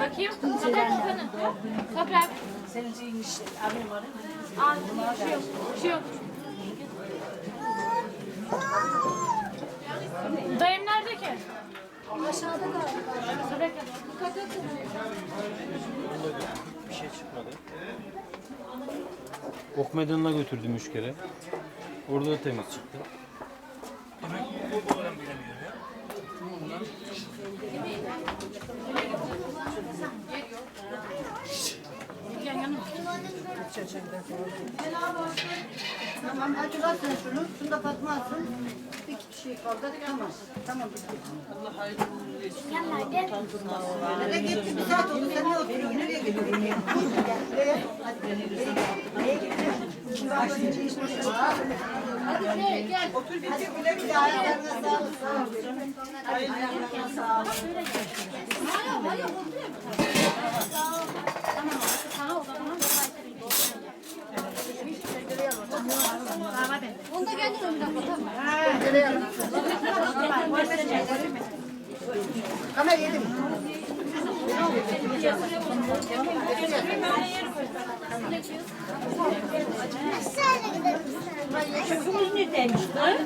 Bakayım. Toprak kanı. Toprak. Senin şeyin işte. Abim var. Al. Bir şey yok. Şey yok. Dayım nerede ki? Aşağıda da. Bekle. Bir şey çıkmadı. Ok meydanına götürdüm üç kere. Orada da temiz çıktı. Tamam açılarsın şunu. Şunu da Fatma alsın. Bir kişi kaldı. Tamam. Tamam. Gitti? Bir saat oldu. Sen ne gel. Otur bir tek güle güle. Ayaklarına sağlık. Sağ ol. Ayaklarına sağlık. Onu da kendim önümden bakalım.